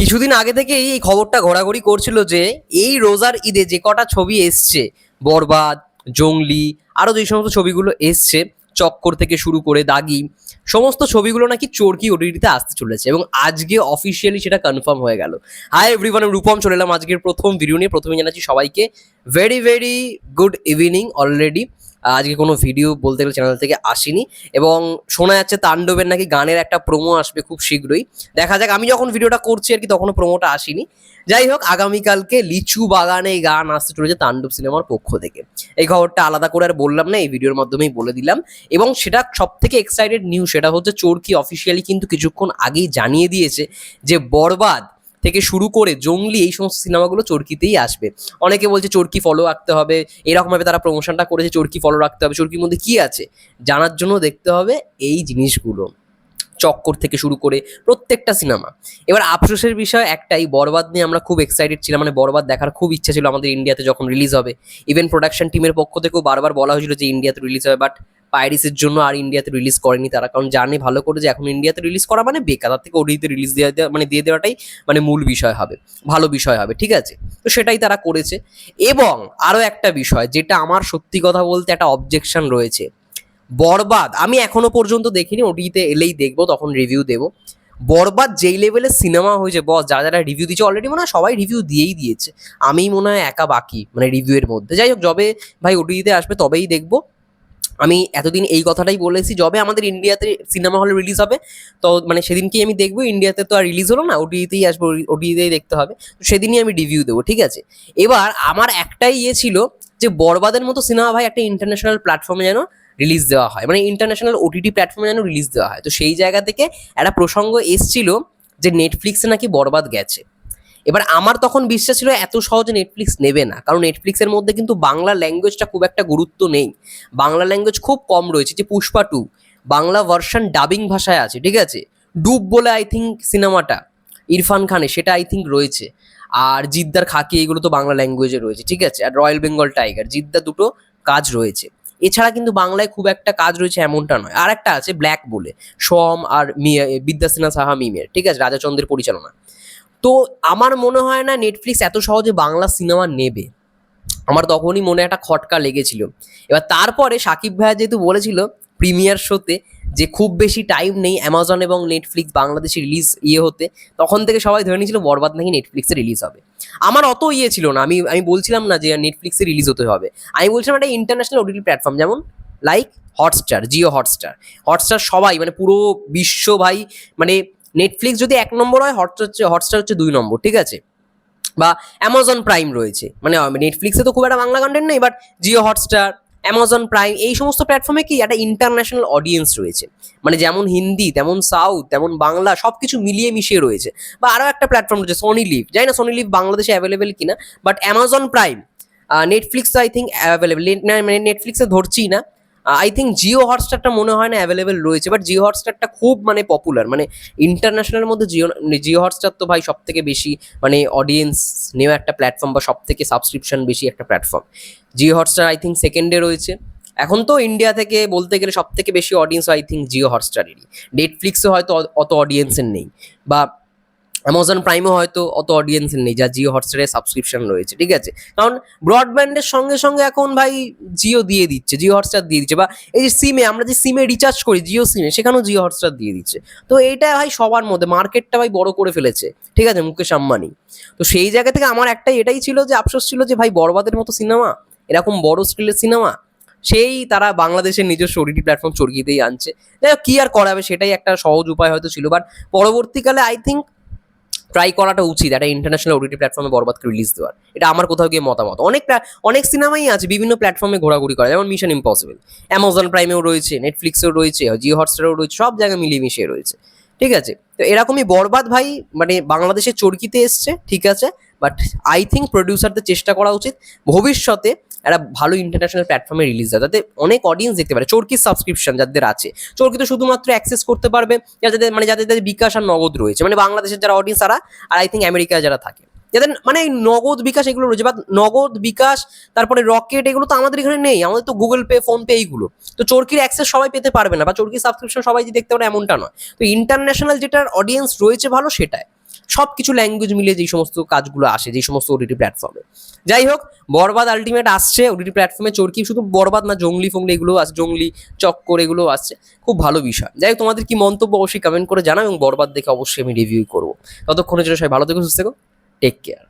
কিছুদিন আগে থেকেই এই খবরটা ঘোরাঘুরি করছিল যে এই রোজার ঈদে যে কটা ছবি এসছে, বরবাদ, জঙ্গলি আরও যে সমস্ত ছবিগুলো এসছে, চক্কর থেকে শুরু করে দাগি, সমস্ত ছবিগুলো নাকি চোরকি ওটিটিতে আসতে চলেছে এবং আজকে অফিসিয়ালি সেটা কনফার্ম হয়ে গেল। হাই এভরিওয়ান রূপম, চলে এলাম আজকের প্রথম ভিডিও নিয়ে। প্রথমে জানাচ্ছি সবাইকে very very good evening already আজকে কোনো ভিডিও বলতে গেলে চ্যানেল থেকে আসেনি। এবং শোনা যাচ্ছে তাণ্ডবের নাকি গানের একটা প্রোমো আসবে খুব শীঘ্রই। দেখা যাক, আমি যখন ভিডিওটা করছি আর কি, তখনও প্রোমোটা আসেনি। যাই হোক, আগামীকালকে লিচু বাগানে গান আসতে চলেছে তাণ্ডব সিনেমার পক্ষ থেকে। এই খবরটা আলাদা করে আর বললাম না, এই ভিডিওর মাধ্যমেই বলে দিলাম। এবং সেটা সব থেকে এক্সাইটেড নিউজ সেটা হচ্ছে চোরকি অফিসিয়ালি কিন্তু কিছুক্ষণ আগেই জানিয়ে দিয়েছে যে বরবাদ থেকে শুরু করে জঙ্গলি এই সমস্ত সিনেমাগুলো চরকিতেই আসবে। অনেকে বলছে চরকি ফলো রাখতে হবে, এরকমভাবে তারা প্রমোশনটা করেছে, চরকি ফলো রাখতে হবে, চরকির মধ্যে কি আছে? জানার জন্য দেখতে হবে এই জিনিসগুলো। চক্কর থেকে শুরু করে প্রত্যেকটা সিনেমা। এবার আফসোসের বিষয় একটাই, বরবাদ নিয়ে আমরা খুব এক্সাইটেড ছিলাম মানে বরবাদ দেখার খুব ইচ্ছা ছিল আমাদের ইন্ডিয়াতে যখন রিলিজ হবে। ইভেন প্রোডাকশন টিমের পক্ষ থেকেও বারবার বলা হয়েছিল যে ইন্ডিয়াতে রিলিজ হবে বাট পাইরিসের জন্য আর ইন্ডিয়াতে রিলিজ করেনি তারা। কারণ জানে ভালো করে যে এখন ইন্ডিয়াতে রিলিজ করা মানে বেকার। তার থেকে ওডিতে রিলিজ দেওয়া মানে দিয়ে দেওয়াটাই মানে মূল বিষয় হবে, ভালো বিষয় হবে, ঠিক আছে? তো সেটাই তারা করেছে। এবং আরও একটা বিষয়, যেটা আমার সত্যি কথা বলতে একটা অবজেকশন রয়েছে। বরবাদ, আমি এখনও পর্যন্ত দেখিনি, ওটিতে এলেই দেখব, তখন রিভিউ দেবো। বরবাদ যেই লেভেলের সিনেমা হয়েছে বস যারা যারা রিভিউ দিচ্ছে অলরেডি মনে হয় সবাই রিভিউ দিয়েই দিয়েছে। আমি মনে হয় একা বাকি মানে রিভিউয়ের মধ্যে। যাই হোক, যবে ভাই ওটিতে আসবে, তবেই দেখব। আমি এতদিন এই কথাটাই বলেছি, যবে আমাদের ইন্ডিয়াতে সিনেমা হলে রিলিজ হবে, তো মানে সেদিনকেই আমি দেখব ইন্ডিয়াতে তো আর রিলিজ হলো না ওটিতেই আসব ওটিতেই দেখতে হবে, তো সেদিনই আমি রিভিউ দেবো, ঠিক আছে? এবার আমার একটাই ইয়ে ছিল যে বরবাদের মতো সিনেমা ভাই একটা ইন্টারন্যাশনাল প্ল্যাটফর্মে যেন রিলিজ দেওয়া হয় মানে ইন্টারন্যাশনাল ওটিটি প্ল্যাটফর্মে যেন রিলিজ দেওয়া হয়, তো সেই জায়গা থেকে একটা প্রসঙ্গ এসছিল যে নেটফ্লিক্সে নাকি বরবাদ গেছে। এবার আমার তখন বিশ্বাস ছিল এত সহজে নেটফ্লিক্স নেবে না। কারণ নেটফ্লিক্সের মধ্যে কিন্তু বাংলা ল্যাঙ্গুয়েজটা খুব একটা গুরুত্ব নেই। বাংলা ল্যাঙ্গুয়েজ খুব কম রয়েছে, যে Pushpa two Bangla version dubbing ভাষায় আছে, ঠিক আছে? ডুব বলে আই থিঙ্ক সিনেমাটা। ইরফান খানে, সেটা আই থিঙ্ক রয়েছে। আর জিদ্দার খাকি, এগুলো তো বাংলা ল্যাঙ্গুয়েজে রয়েছে, ঠিক আছে? আর রয়্যাল বেঙ্গল টাইগার জিদ্দার দুটো কাজ রয়েছে। এছাড়া কিন্তু বাংলায় খুব একটা কাজ রয়েছে এমনটা নয়। আর একটা আছে ব্ল্যাক বলে, সোম আর বিদ্যাসিনা সাহা মিমের, ঠিক আছে? রাজাচন্দ্রের পরিচালনা। তো আমার মনে হয় না নেটফ্লিক্স এত সহজে বাংলা সিনেমা নেবে। আমার তখনই মনে একটা খটকা লেগেছিল। এবার তারপরে সাকিব ভাইয়া যেহেতু বলেছিল প্রিমিয়ার শোতে যে খুব বেশি টাইম নেই অ্যামাজন এবং নেটফ্লিক্স বাংলাদেশে রিলিজ ইয়ে হতে, তখন থেকে সবাই ধরে নিয়েছিল বরবাদ নাকি নেটফ্লিক্সে রিলিজ হবে। আমার অত ইয়ে ছিল না। আমি আমি বলছিলাম না যে নেটফ্লিক্সে রিলিজ হতে হবে। আমি বলছিলাম একটা ইন্টারন্যাশনাল ওটিটি প্ল্যাটফর্ম যেমন like Hotstar Jio Hotstar Hotstar সবাই মানে পুরো বিশ্ব ভাই মানে নেটফ্লিক্স যদি এক নম্বর হয় হটস্টার হচ্ছে হটস্টার হচ্ছে দুই নম্বর, ঠিক আছে? বা অ্যামাজন প্রাইম রয়েছে। মানে নেটফ্লিক্সে তো খুব একটা বাংলা কন্টেন্ট নেই but Jio Hotstar Amazon Prime এই সমস্ত প্ল্যাটফর্মে কি একটা ইন্টারন্যাশনাল অডিয়েন্স রয়েছে। মানে যেমন হিন্দি, তেমন সাউথ তেমন বাংলা সব কিছু মিলিয়ে মিশিয়ে রয়েছে। বা আরও একটা প্ল্যাটফর্ম রয়েছে সোনি লিভ যাই না সোনি লিভ বাংলাদেশে অ্যাভেলেবেল কিনা but Amazon Prime Netflix I think available নেটফ্লিক্সে ধরছি না। আই থিঙ্ক জিও হটস্টারটা মনে হয় না অ্যাভেলেবেল রয়েছে বাট জিও হটস্টারটা খুব মানে পপুলার মানে ইন্টারন্যাশনালের মধ্যে জিও জিও হটস্টার তো ভাই সব থেকে বেশি মানে অডিয়েন্স নেওয়া একটা প্ল্যাটফর্ম বা সব থেকে সাবস্ক্রিপশন বেশি একটা platform Jio Hotstar I think সেকেন্ডে রয়েছে। এখন তো ইন্ডিয়া থেকে বলতে গেলে সব থেকে বেশি অডিয়েন্স আই থিঙ্ক জিও হটস্টারেরই নেটফ্লিক্সে হয়তো অত অডিয়েন্সের নেই। বা অ্যামাজন প্রাইমও হয়তো অত অডিয়েন্স নেই যা জিও হটস্টারের সাবস্ক্রিপশন রয়েছে ঠিক আছে? কারণ ব্রডব্যান্ডের সঙ্গে সঙ্গে এখন ভাই জিও দিয়ে দিচ্ছে জিও হটস্টার দিয়ে দিচ্ছে বা এই যে সিমে আমরা যে সিমে রিচার্জ করি জিও সিমে সেখানেও জিও হটস্টার দিয়ে দিচ্ছে। তো এইটা ভাই সবার মধ্যে মার্কেটটা ভাই বড় করে ফেলেছে ঠিক আছে? মুকেশ আম্বানি। তো সেই জায়গা থেকে আমার একটাই এটাই ছিল যে আফসোস ছিল যে ভাই বরবাদের মতো সিনেমা এরকম বড় স্কেলের সিনেমা সেই তারা বাংলাদেশের নিজস্ব ওটিটি প্ল্যাটফর্ম চড়কিয়েতেই আনছে। যাই হোক, কি আর করাবে সেটাই একটা সহজ উপায় হয়তো ছিল বাট পরবর্তীকালে আই থিঙ্ক ট্রাই করাটা উচিত, একটা ইন্টারন্যাশনাল ওটিটি প্ল্যাটফর্মে বরবাদকে রিলিজ দেওয়ার। এটা আমার কোথাও গিয়ে মতামত। অনেকটা অনেক সিনেমাই আছে, বিভিন্ন প্ল্যাটফর্মে ঘোরাঘুরি করা, যেমন মিশন ইম্পসিবল অ্যামাজন প্রাইমেও রয়েছে নেটফ্লিক্সেও রয়েছে জিও হটস্টারও রয়েছে, সব জায়গায় মিলিয়ে মিশিয়ে রয়েছে। ঠিক আছে? তো এরকমই বরবাদ ভাই মানে বাংলাদেশের চরকিতে এসছে, ঠিক আছে? বাট আই থিঙ্ক প্রডিউসারদের চেষ্টা করা উচিত ভবিষ্যতে একটা ভালো ইন্টারন্যাশনাল প্ল্যাটফর্মে রিলিজ দেয় যাতে অনেক অডিয়েন্স দেখতে পারে। চরকির সাবস্ক্রিপশন যাদের আছে, চরকি তো শুধুমাত্র অ্যাক্সেস করতে পারবে যাদের মানে যাদের যাদের বিকাশ আর নগদ রয়েছে। মানে বাংলাদেশের যারা অডিয়েন্স তারা, আর আই থিঙ্ক আমেরিকায় যারা থাকে। যাদের মানে নগদ বিকাশ এগুলো রয়েছে বা নগদ বিকাশ, তারপরে রকেট এগুলো তো আমাদের এখানে নেই। আমাদের তো গুগল পে ফোন পে এইগুলো। তো চরকির অ্যাক্সেস সবাই পেতে পারবে না, বা চরকির সাবস্ক্রিপশন সবাই যে দেখতে পারে এমনটা নয়। তো ইন্টারন্যাশনাল যেটার অডিয়েন্স রয়েছে ভালো সেটাই। সব কিছু ল্যাঙ্গুয়েজ মিলিয়ে যেই সমস্ত কাজগুলো আসে, যেই সমস্ত ওটিটি প্ল্যাটফর্মে যাই হোক, বরবাদ আলটিমেট আসছে ওটিটি প্ল্যাটফর্মে চরকি, শুধু বরবাদ না, জঙ্গলি ফঙ্গলি এগুলো আসছে জঙ্গলি চক্কর এগুলো আসছে, খুব ভালো বিষয়। যাই হোক, তোমাদের কি মন্তব্য অবশ্যই কমেন্ট করে জানাও এবং বরবাদ দেখে অবশ্যই আমি রিভিউ করব। ততক্ষণের জন্য সবাই ভালো থেকে, সুস্থ থেকো টেক কেয়ার